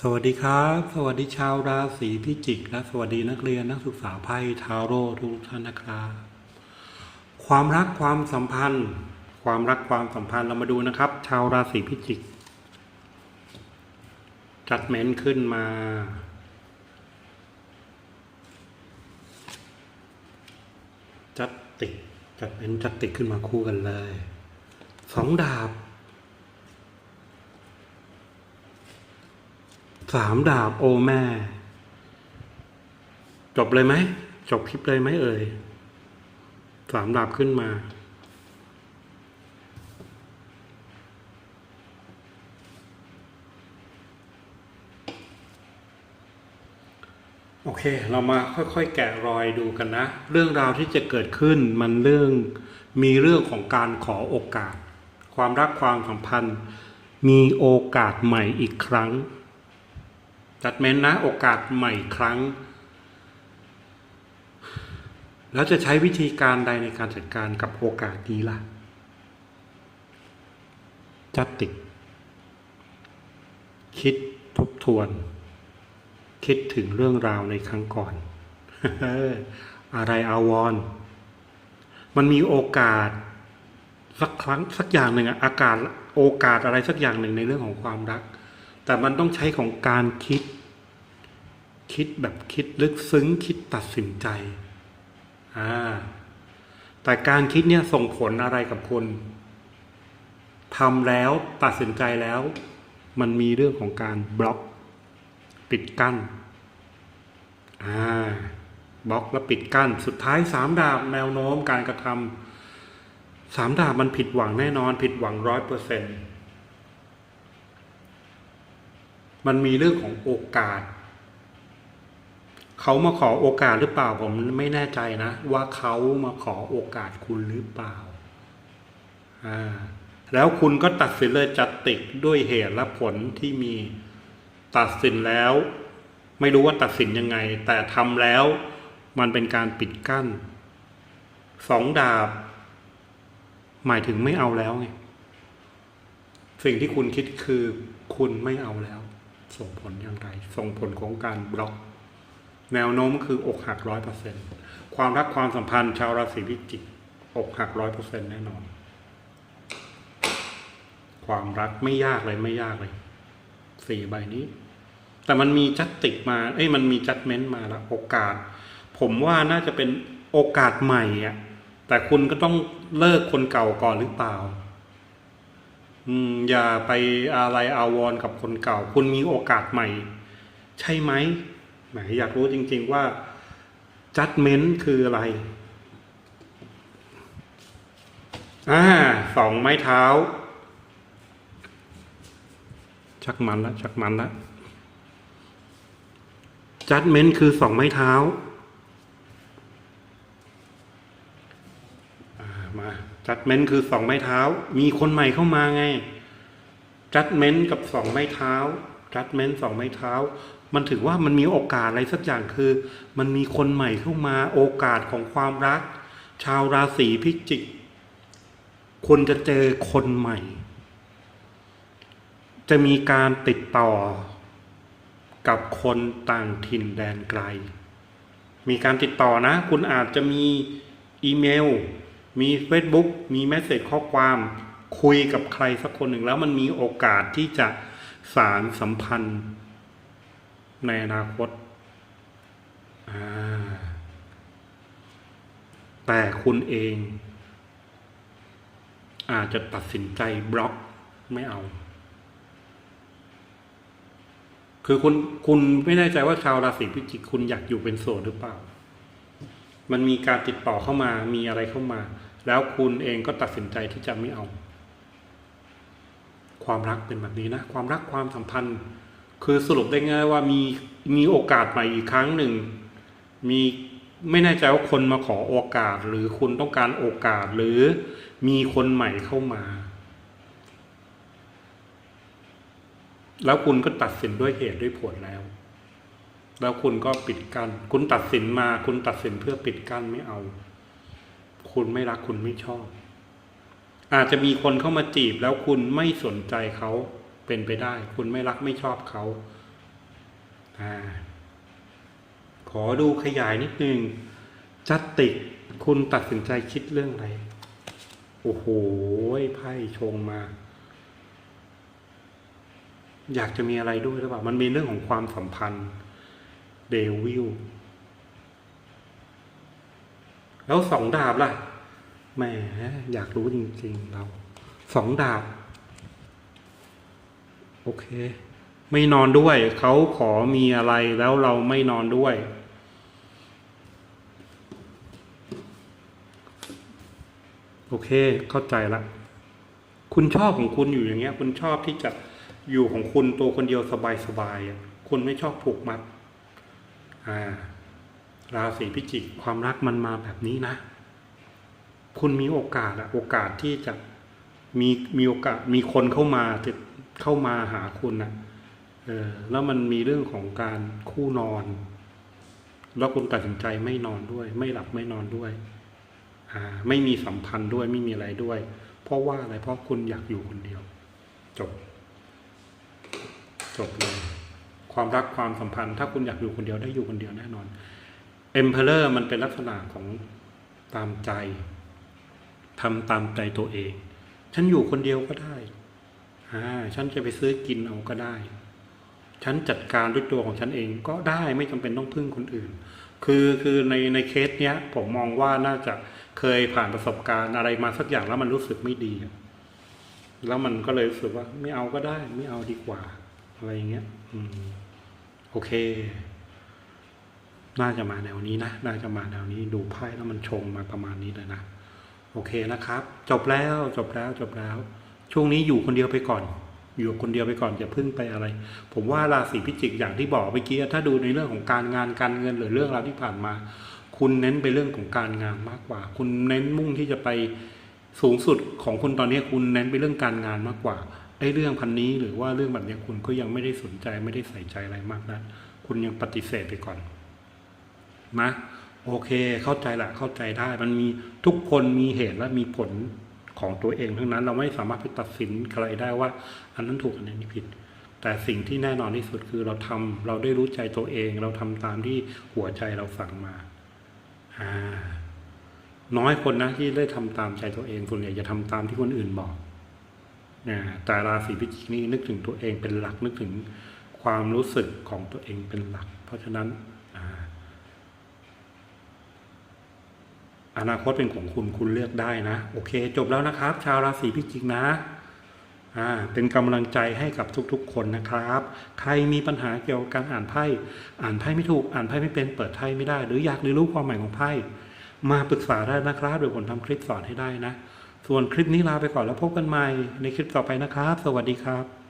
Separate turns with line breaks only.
สวัสดีครับ สวัสดีชาวราศีพิจิกและสวัสดีนักเรียนนักศึกษาไพ่ทาโร่ทุกท่านนะครับความรักความสัมพันธ์ ความรักความสัมพันธ์เรามาดูนะครับ ชาวราศีพิจิกจัดเม้นขึ้นมา จัดติดจัดเม้นจัดติดขึ้นมาคู่กันเลยสองดาบ สามดาบโอแม่ จบเลยไหม จบคลิปเลยไหมเอ่ยสามดาบขึ้นมาโอเค เรามาค่อยๆ แกะรอยดูกันนะ เรื่องราวที่จะเกิดขึ้นมันเรื่องมีเรื่องของการขอโอกาส ความรักความสัมพันธ์ มีโอกาสใหม่อีกครั้ง จัดเม้นนะโอกาสใหม่ครั้ง แล้วจะใช้วิธีการใดในการจัดการกับโอกาสนี้ล่ะ จัดติดคิดทบทวน คิดถึงเรื่องราวในครั้งก่อน อะไรอาวรณ์มันมีโอกาสสักครั้งสักอย่างหนึ่งอะอากาศโอกาสอะไรสักอย่างหนึ่งในเรื่องของความรัก แต่มันต้องใช้ของการคิด คิดแบบคิดลึกซึ้งคิดตัดสินใจอ่าแต่การคิดเนี่ยส่งผลอะไรกับคุณทำแล้วตัดสินใจแล้ว มันมีเรื่องของการบล็อก ปิดกั้นอ่าบล็อกแล้วปิดกั้น สุดท้ายสามดาบแนวโน้มการกระทำสามดาบมันผิดหวังแน่นอน ผิดหวังร้อยเปอร์เซ็นต์มันมีเรื่องของโอกาส เขามาขอโอกาสหรือเปล่าผมไม่แน่ใจนะ ว่าเขามาขอโอกาสคุณหรือเปล่าอ่าแล้วคุณก็ตัดสินเลยจัดติดด้วยเหตุและผลที่มีตัดสินแล้ว ไม่รู้ว่าตัดสินยังไง แต่ทำแล้วมันเป็นการปิดกั้นสองดาบ หมายถึงไม่เอาแล้วไงสิ่งที่คุณคิดคือคุณไม่เอาแล้ว ส่งผลอย่างไร ส่งผลของการบล็อก แนวโน้มคืออกหักร้อยเปอร์เซ็นความรักความสัมพันธ์ชาวราศีพิจิกอกหักร้อยเปอร์เซ็นแน่นอน ความรักไม่ยากเลยไม่ยากเลยสี่ใบนี้ แต่มันมีจัดติกมา เอ้ยมันมีจัดเม้นต์มาแล้ว โอกาส ผมว่าน่าจะเป็นโอกาสใหม่อะ แต่คุณก็ต้องเลิกคนเก่าก่อนหรือเปล่า อืม อย่าไปอะไรอาวรกับคนเก่า คุณมีโอกาสใหม่ ใช่ไหม หมอยากรู้จริง ๆว่า judgment คืออะไรอ่าสองไม้เท้า ชักมันละชักมันละ judgment คือสองไม้เท้าอ่ามา judgment คือสองไม้เท้า มีคนใหม่เข้ามาไง judgment กับสองไม้เท้า judgment สองไม้เท้า มันถือว่ามันมีโอกาสอะไรสักอย่างคือ มันมีคนใหม่เข้ามาโอกาสของความรัก ชาวราศีพิจิกคุณจะเจอคนใหม่ จะมีการติดต่อ กับคนต่างถิ่นแดนไกล มีการติดต่อนะ คุณอาจจะมีอีเมล มี Facebook มีแมสเซจข้อความคุยกับใครสักคนหนึ่งแล้วมันมีโอกาสที่จะสารสัมพันธ์ ในอนาคตาแต่คุณเอง อาจจะตัดสินใจบล็อกไม่เอา คือคุณคุณไม่แน่ใจว่าชาวราศีพิจิกคุณอยากอยู่เป็นโสดหรือเปล่า มันมีการติดต่อเข้ามามีอะไรเข้ามา แล้วคุณเองก็ตัดสินใจที่จะไม่เอา ความรักเป็นแบบนี้นะ ความรักความสัมพันธ์ คือสรุปได้ง่ายว่ามีมีโอกาสใหม่อีกครั้งหนึ่ง มีไม่แน่ใจว่าคนมาขอโอกาส หรือคุณต้องการโอกาสหรือมีคนใหม่เข้ามา แล้วคุณก็ตัดสินด้วยเหตุด้วยผลแล้ว แล้วคุณก็ปิดกัน้นคุณตัดสินมา คุณตัดสินเพื่อปิดกั้นไม่เอา คุณไม่รักคุณไม่ชอบ อาจจะมีคนเข้ามาจีบแล้วคุณไม่สนใจเขา เป็นไปได้ คุณไม่รักไม่ชอบเขาอ่าขอดูขยายนิดนึงจัตติกคุณตัดสินใจคิดเรื่องอะไร โอ้โหไพ่ชงมา อยากจะมีอะไรด้วยหรือเปล่า มันมีเรื่องของความสัมพันธ์ เดวิลแล้วสองดาบล่ะแหมอยากรู้จริง ๆ เรา สองดาบ โอเค ไม่นอนด้วย เขาขอมีอะไรแล้วเราไม่นอนด้วย โอเค เข้าใจละ คุณชอบของคุณอยู่อย่างเงี้ย คุณชอบที่จะอยู่ของคุณตัวคนเดียวสบายๆอะคุณไม่ชอบผูกมัด อ่า ราศีพิจิกความรักมันมาแบบนี้นะ คุณมีโอกาสอะโอกาสที่จะมีมีโอกาสมีคนเข้ามาติด เข้ามาหาคุณนะเออแล้วมันมีเรื่องของการคู่นอน แล้วคุณตัดสินใจไม่นอนด้วย ไม่หลับไม่นอนด้วย อ่า ไม่มีสัมพันธ์ด้วยไม่มีอะไรด้วย เพราะว่าอะไรเพราะคุณอยากอยู่คนเดียว จบ จบเลยความรักความสัมพันธ์ ถ้าคุณอยากอยู่คนเดียวได้อยู่คนเดียวแน่นอนเอ็มเพลอร์มันเป็นลักษณะของตามใจทำตามใจตัวเอง ฉันอยู่คนเดียวก็ได้ ฉันจะไปซื้อกินเอาก็ได้ ฉันจัดการด้วยตัวของฉันเองก็ได้ไม่จำเป็นต้องพึ่งคนอื่น คือคือในในเคสเนี้ย ผมมองว่าน่าจะเคยผ่านประสบการณ์อะไรมาสักอย่างแล้วมันรู้สึกไม่ดี แล้วมันก็เลยรู้สึกว่าไม่เอาก็ได้ ไม่เอาดีกว่า อะไรอย่างเงี้ย อืม โอเค น่าจะมาแนวนี้นะ น่าจะมาแนวนี้ ดูไพ่แล้วมันชงมาประมาณนี้เลยนะ โอเคนะครับ จบแล้ว จบแล้ว จบแล้ว ช่วงนี้อยู่คนเดียวไปก่อน อยู่คนเดียวไปก่อนอย่าพึ่งไปอะไร ผมว่าราศีพิจิกอย่างที่บอกเมื่อกี้ถ้าดูในเรื่องของการงานการเงินหรือเรื่องราวที่ผ่านมา คุณเน้นไปเรื่องของการงานมากกว่า คุณเน้นมุ่งที่จะไปสูงสุดของคุณตอนนี้คุณเน้นไปเรื่องการงานมากกว่าไอ้เรื่องพันนี้หรือว่าเรื่องแบบนี้คุณก็ยังไม่ได้สนใจไม่ได้ใส่ใจอะไรมากนะคุณยังปฏิเสธไปก่อนนะโอเค เข้าใจละเข้าใจได้ มันมีทุกคนมีเหตุและมีผล ของตัวเองทั้งนั้นเราไม่สามารถไปตัดสินใครได้ว่า อันนั้นถูกอันนี้ผิด แต่สิ่งที่แน่นอนที่สุดคือเราทำเราได้รู้ใจตัวเอง เราทำตามที่หัวใจเราสั่งมาอ่าน้อยคนนะที่ได้ทำตามใจตัวเองส่วนใหญ่จะทำตามที่คนอื่นบอกนะแต่ราศีพิจิกนี่นึกถึงตัวเองเป็นหลักนึกถึงความรู้สึกของตัวเองเป็นหลัก เพราะฉะนั้น อ่า อนาคตเป็นของคุณคุณเลือกได้นะ โอเค จบแล้วนะครับ ชาวราศีพิจิกนะอ่าเป็นกำลังใจให้กับทุกๆ คนนะครับ ใครมีปัญหาเกี่ยวกับการอ่านไพ่อ่านไพ่ไม่ถูกอ่านไพ่ไม่เป็นเปิดไพ่ไม่ได้ หรืออยากเรียนรู้ความหมายของไพ่มาปรึกษาได้นะครับเดี๋ยวผมทำคลิปสอนให้ได้นะ ส่วนคลิปนี้ลาไปก่อนแล้วพบกันใหม่ในคลิปต่อไปนะครับ สวัสดีครับ